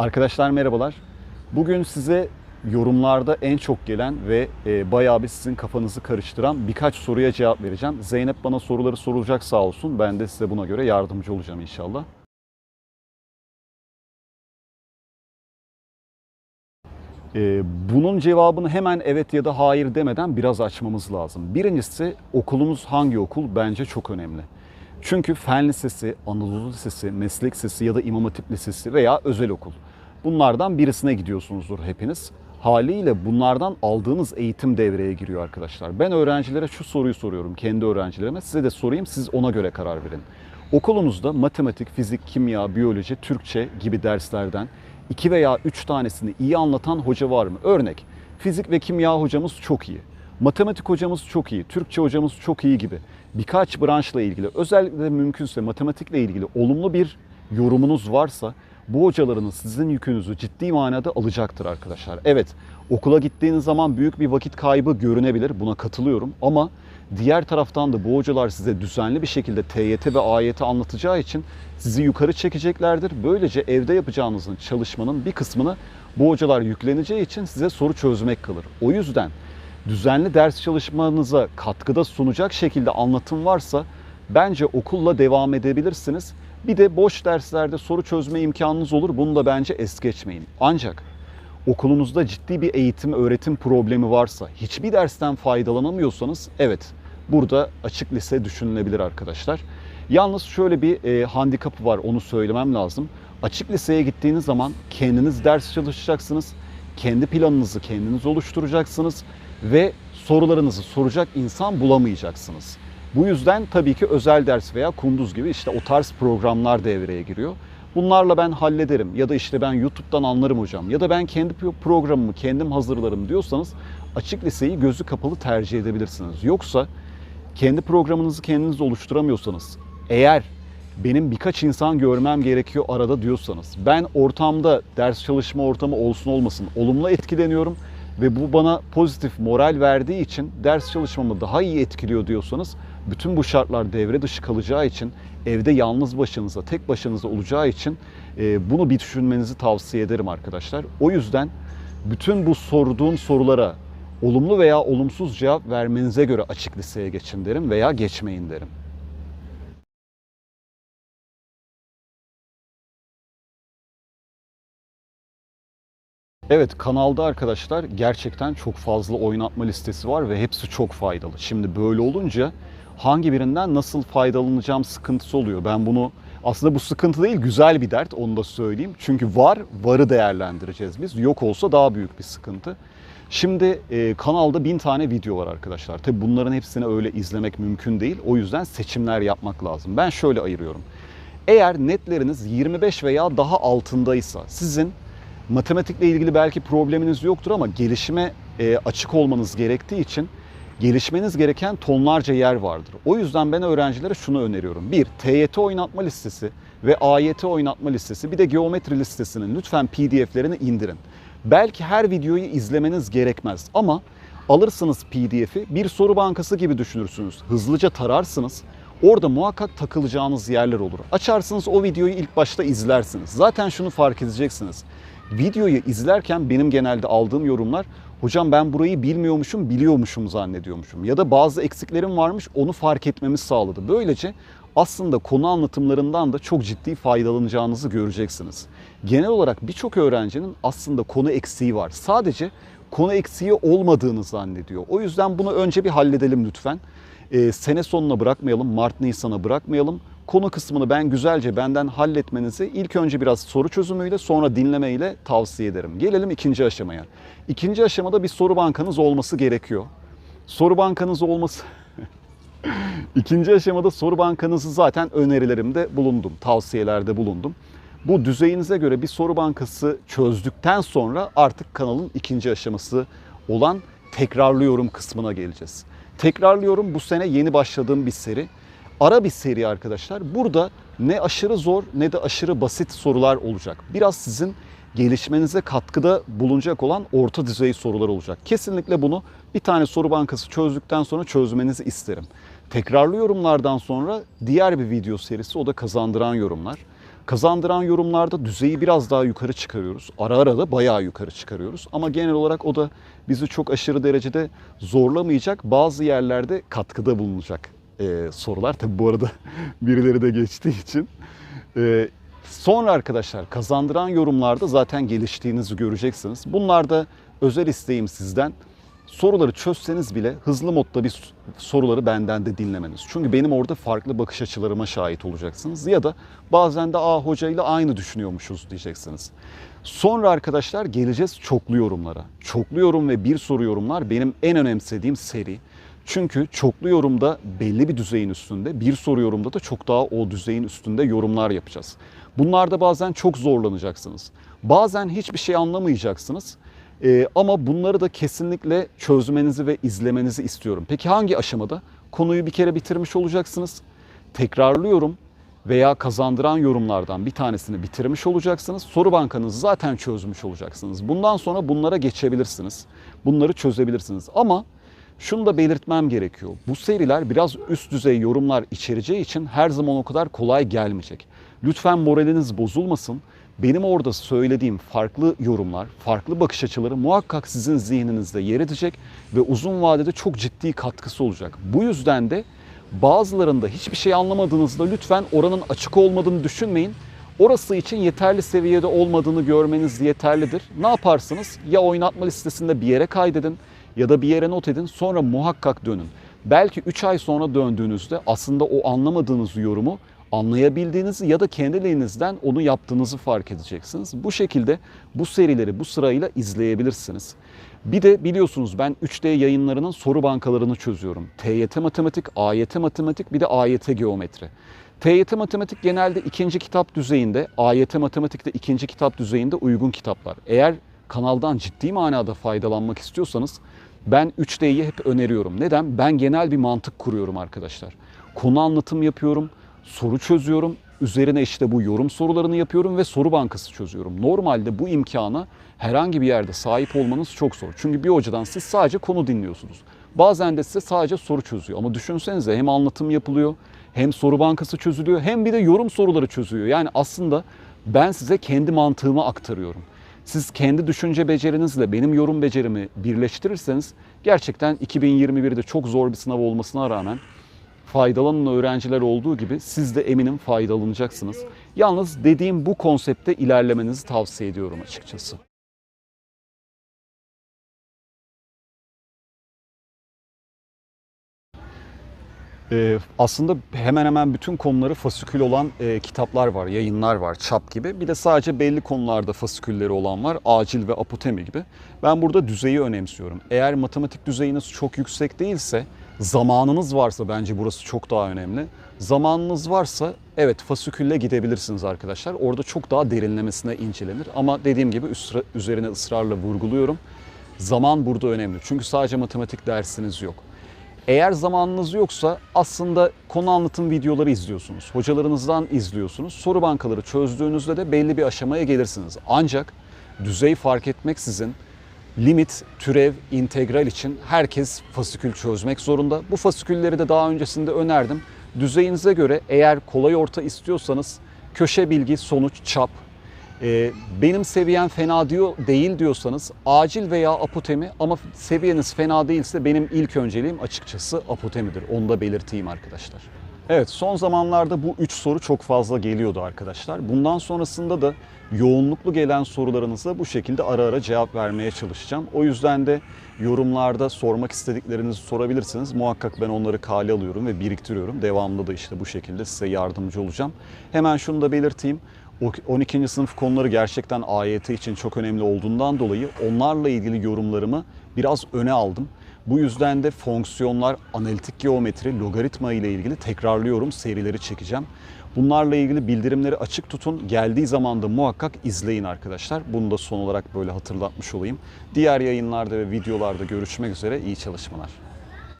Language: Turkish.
Arkadaşlar merhabalar. Bugün size yorumlarda en çok gelen ve e, bayağı bir sizin kafanızı karıştıran birkaç soruya cevap vereceğim. Zeynep bana soruları soracak sağ olsun. Ben de size buna göre yardımcı olacağım inşallah. E, bunun cevabını hemen evet ya da hayır demeden biraz açmamız lazım. Birincisi okulumuz hangi okul bence çok önemli. Çünkü Fen Lisesi, Anadolu Lisesi, Meslek Lisesi ya da İmam Hatip Lisesi veya özel okul. Bunlardan birisine gidiyorsunuzdur hepiniz. Haliyle bunlardan aldığınız eğitim devreye giriyor arkadaşlar. Ben öğrencilere şu soruyu soruyorum kendi öğrencilerime. Size de sorayım siz ona göre karar verin. Okulunuzda matematik, fizik, kimya, biyoloji, Türkçe gibi derslerden 2 veya 3 tanesini iyi anlatan hoca var mı? Örnek, fizik ve kimya hocamız çok iyi. Matematik hocamız çok iyi, Türkçe hocamız çok iyi gibi birkaç branşla ilgili özellikle mümkünse matematikle ilgili olumlu bir yorumunuz varsa bu hocalarınız sizin yükünüzü ciddi manada alacaktır arkadaşlar. Evet okula gittiğiniz zaman büyük bir vakit kaybı görünebilir buna katılıyorum ama diğer taraftan da bu hocalar size düzenli bir şekilde TYT ve AYT anlatacağı için sizi yukarı çekeceklerdir. Böylece evde yapacağınızın çalışmanın bir kısmını bu hocalar yükleneceği için size soru çözmek kalır. O yüzden düzenli ders çalışmanıza katkıda sunacak şekilde anlatım varsa bence okulla devam edebilirsiniz. Bir de boş derslerde soru çözme imkanınız olur. Bunu da bence es geçmeyin. Ancak okulunuzda ciddi bir eğitim öğretim problemi varsa, hiçbir dersten faydalanamıyorsanız evet burada açık lise düşünülebilir arkadaşlar. Yalnız şöyle bir e, handikapı var onu söylemem lazım. Açık liseye gittiğiniz zaman kendiniz ders çalışacaksınız. Kendi planınızı kendiniz oluşturacaksınız ve sorularınızı soracak insan bulamayacaksınız. Bu yüzden tabii ki özel ders veya kunduz gibi işte o tarz programlar devreye giriyor. Bunlarla ben hallederim ya da işte ben YouTube'dan anlarım hocam ya da ben kendi programımı kendim hazırlarım diyorsanız açık liseyi gözü kapalı tercih edebilirsiniz. Yoksa kendi programınızı kendiniz oluşturamıyorsanız eğer benim birkaç insan görmem gerekiyor arada diyorsanız ben ortamda ders çalışma ortamı olsun olmasın olumlu etkileniyorum ve bu bana pozitif moral verdiği için ders çalışmamı daha iyi etkiliyor diyorsanız bütün bu şartlar devre dışı kalacağı için evde yalnız başınıza, tek başınıza olacağı için e, bunu bir düşünmenizi tavsiye ederim arkadaşlar. O yüzden bütün bu sorduğum sorulara olumlu veya olumsuz cevap vermenize göre açık liseye geçin derim veya geçmeyin derim. Evet kanalda arkadaşlar gerçekten çok fazla oynatma listesi var ve hepsi çok faydalı. Şimdi böyle olunca hangi birinden nasıl faydalanacağım sıkıntısı oluyor. Ben bunu aslında bu sıkıntı değil güzel bir dert onu da söyleyeyim. Çünkü var, varı değerlendireceğiz biz. Yok olsa daha büyük bir sıkıntı. Şimdi e, kanalda bin tane video var arkadaşlar. Tabi bunların hepsini öyle izlemek mümkün değil. O yüzden seçimler yapmak lazım. Ben şöyle ayırıyorum. Eğer netleriniz 25 veya daha altındaysa sizin matematikle ilgili belki probleminiz yoktur ama gelişime e, açık olmanız gerektiği için gelişmeniz gereken tonlarca yer vardır. O yüzden ben öğrencilere şunu öneriyorum. Bir, TYT oynatma listesi ve AYT oynatma listesi bir de geometri listesinin lütfen PDF'lerini indirin. Belki her videoyu izlemeniz gerekmez ama alırsınız PDF'i bir soru bankası gibi düşünürsünüz. Hızlıca tararsınız. Orada muhakkak takılacağınız yerler olur. Açarsınız o videoyu ilk başta izlersiniz. Zaten şunu fark edeceksiniz. Videoyu izlerken benim genelde aldığım yorumlar hocam ben burayı bilmiyormuşum, biliyormuşum zannediyormuşum. Ya da bazı eksiklerim varmış onu fark etmemiz sağladı. Böylece aslında konu anlatımlarından da çok ciddi faydalanacağınızı göreceksiniz. Genel olarak birçok öğrencinin aslında konu eksiği var. Sadece konu eksiği olmadığını zannediyor. O yüzden bunu önce bir halledelim lütfen. Ee, sene sonuna bırakmayalım, Mart Nisan'a bırakmayalım. Konu kısmını ben güzelce benden halletmenizi ilk önce biraz soru çözümüyle sonra dinlemeyle tavsiye ederim. Gelelim ikinci aşamaya. İkinci aşamada bir soru bankanız olması gerekiyor. Soru bankanız olması İkinci aşamada soru bankanızı zaten önerilerimde bulundum, tavsiyelerde bulundum. Bu düzeyinize göre bir soru bankası çözdükten sonra artık kanalın ikinci aşaması olan tekrarlıyorum kısmına geleceğiz. Tekrarlıyorum bu sene yeni başladığım bir seri. Ara bir seri arkadaşlar. Burada ne aşırı zor ne de aşırı basit sorular olacak. Biraz sizin gelişmenize katkıda bulunacak olan orta düzey sorular olacak. Kesinlikle bunu bir tane soru bankası çözdükten sonra çözmenizi isterim. Tekrarlı yorumlardan sonra diğer bir video serisi o da kazandıran yorumlar. Kazandıran yorumlarda düzeyi biraz daha yukarı çıkarıyoruz. Ara ara da bayağı yukarı çıkarıyoruz. Ama genel olarak o da bizi çok aşırı derecede zorlamayacak. Bazı yerlerde katkıda bulunacak e, sorular. Tabi bu arada birileri de geçtiği için. E, sonra arkadaşlar kazandıran yorumlarda zaten geliştiğinizi göreceksiniz. Bunlarda özel isteğim sizden soruları çözseniz bile hızlı modda bir soruları benden de dinlemeniz. Çünkü benim orada farklı bakış açılarıma şahit olacaksınız. Ya da bazen de aa hocayla aynı düşünüyormuşuz diyeceksiniz. Sonra arkadaşlar geleceğiz çoklu yorumlara. Çoklu yorum ve bir soru yorumlar benim en önemsediğim seri. Çünkü çoklu yorumda belli bir düzeyin üstünde, bir soru yorumda da çok daha o düzeyin üstünde yorumlar yapacağız. Bunlarda bazen çok zorlanacaksınız. Bazen hiçbir şey anlamayacaksınız. Ee, ama bunları da kesinlikle çözmenizi ve izlemenizi istiyorum. Peki hangi aşamada? Konuyu bir kere bitirmiş olacaksınız. Tekrarlıyorum veya kazandıran yorumlardan bir tanesini bitirmiş olacaksınız. Soru bankanızı zaten çözmüş olacaksınız. Bundan sonra bunlara geçebilirsiniz. Bunları çözebilirsiniz. Ama şunu da belirtmem gerekiyor. Bu seriler biraz üst düzey yorumlar içereceği için her zaman o kadar kolay gelmeyecek. Lütfen moraliniz bozulmasın. Benim orada söylediğim farklı yorumlar, farklı bakış açıları muhakkak sizin zihninizde yer edecek ve uzun vadede çok ciddi katkısı olacak. Bu yüzden de bazılarında hiçbir şey anlamadığınızda lütfen oranın açık olmadığını düşünmeyin. Orası için yeterli seviyede olmadığını görmeniz yeterlidir. Ne yaparsınız? Ya oynatma listesinde bir yere kaydedin ya da bir yere not edin sonra muhakkak dönün. Belki 3 ay sonra döndüğünüzde aslında o anlamadığınız yorumu anlayabildiğinizi ya da kendiliğinizden onu yaptığınızı fark edeceksiniz. Bu şekilde bu serileri bu sırayla izleyebilirsiniz. Bir de biliyorsunuz ben 3D yayınlarının soru bankalarını çözüyorum. TYT matematik, AYT matematik bir de AYT geometri. TYT matematik genelde ikinci kitap düzeyinde, AYT matematik de ikinci kitap düzeyinde uygun kitaplar. Eğer kanaldan ciddi manada faydalanmak istiyorsanız ben 3D'yi hep öneriyorum. Neden? Ben genel bir mantık kuruyorum arkadaşlar. Konu anlatım yapıyorum, soru çözüyorum. Üzerine işte bu yorum sorularını yapıyorum ve soru bankası çözüyorum. Normalde bu imkana herhangi bir yerde sahip olmanız çok zor. Çünkü bir hocadan siz sadece konu dinliyorsunuz. Bazen de size sadece soru çözüyor. Ama düşünsenize hem anlatım yapılıyor, hem soru bankası çözülüyor, hem bir de yorum soruları çözüyor. Yani aslında ben size kendi mantığımı aktarıyorum. Siz kendi düşünce becerinizle benim yorum becerimi birleştirirseniz gerçekten 2021'de çok zor bir sınav olmasına rağmen faydalanan öğrenciler olduğu gibi siz de eminim faydalanacaksınız. Yalnız dediğim bu konsepte ilerlemenizi tavsiye ediyorum açıkçası. Ee, aslında hemen hemen bütün konuları fasikül olan e, kitaplar var, yayınlar var, çap gibi. Bir de sadece belli konularda fasikülleri olan var, acil ve apotemi gibi. Ben burada düzeyi önemsiyorum. Eğer matematik düzeyiniz çok yüksek değilse, zamanınız varsa bence burası çok daha önemli. Zamanınız varsa evet fasikülle gidebilirsiniz arkadaşlar. Orada çok daha derinlemesine incelenir. Ama dediğim gibi üzerine ısrarla vurguluyorum. Zaman burada önemli. Çünkü sadece matematik dersiniz yok. Eğer zamanınız yoksa aslında konu anlatım videoları izliyorsunuz. Hocalarınızdan izliyorsunuz. Soru bankaları çözdüğünüzde de belli bir aşamaya gelirsiniz. Ancak düzey fark etmeksizin limit, türev, integral için herkes fasikül çözmek zorunda. Bu fasikülleri de daha öncesinde önerdim. Düzeyinize göre eğer kolay orta istiyorsanız köşe bilgi, sonuç, çap, ee, benim seviyem fena diyor değil diyorsanız acil veya apotemi ama seviyeniz fena değilse benim ilk önceliğim açıkçası apotemidir. Onu da belirteyim arkadaşlar. Evet son zamanlarda bu üç soru çok fazla geliyordu arkadaşlar. Bundan sonrasında da yoğunluklu gelen sorularınıza bu şekilde ara ara cevap vermeye çalışacağım. O yüzden de yorumlarda sormak istediklerinizi sorabilirsiniz. Muhakkak ben onları kale alıyorum ve biriktiriyorum. Devamlı da işte bu şekilde size yardımcı olacağım. Hemen şunu da belirteyim. 12. sınıf konuları gerçekten AYT için çok önemli olduğundan dolayı onlarla ilgili yorumlarımı biraz öne aldım. Bu yüzden de fonksiyonlar, analitik geometri, logaritma ile ilgili tekrarlıyorum, serileri çekeceğim. Bunlarla ilgili bildirimleri açık tutun. Geldiği zaman da muhakkak izleyin arkadaşlar. Bunu da son olarak böyle hatırlatmış olayım. Diğer yayınlarda ve videolarda görüşmek üzere. İyi çalışmalar.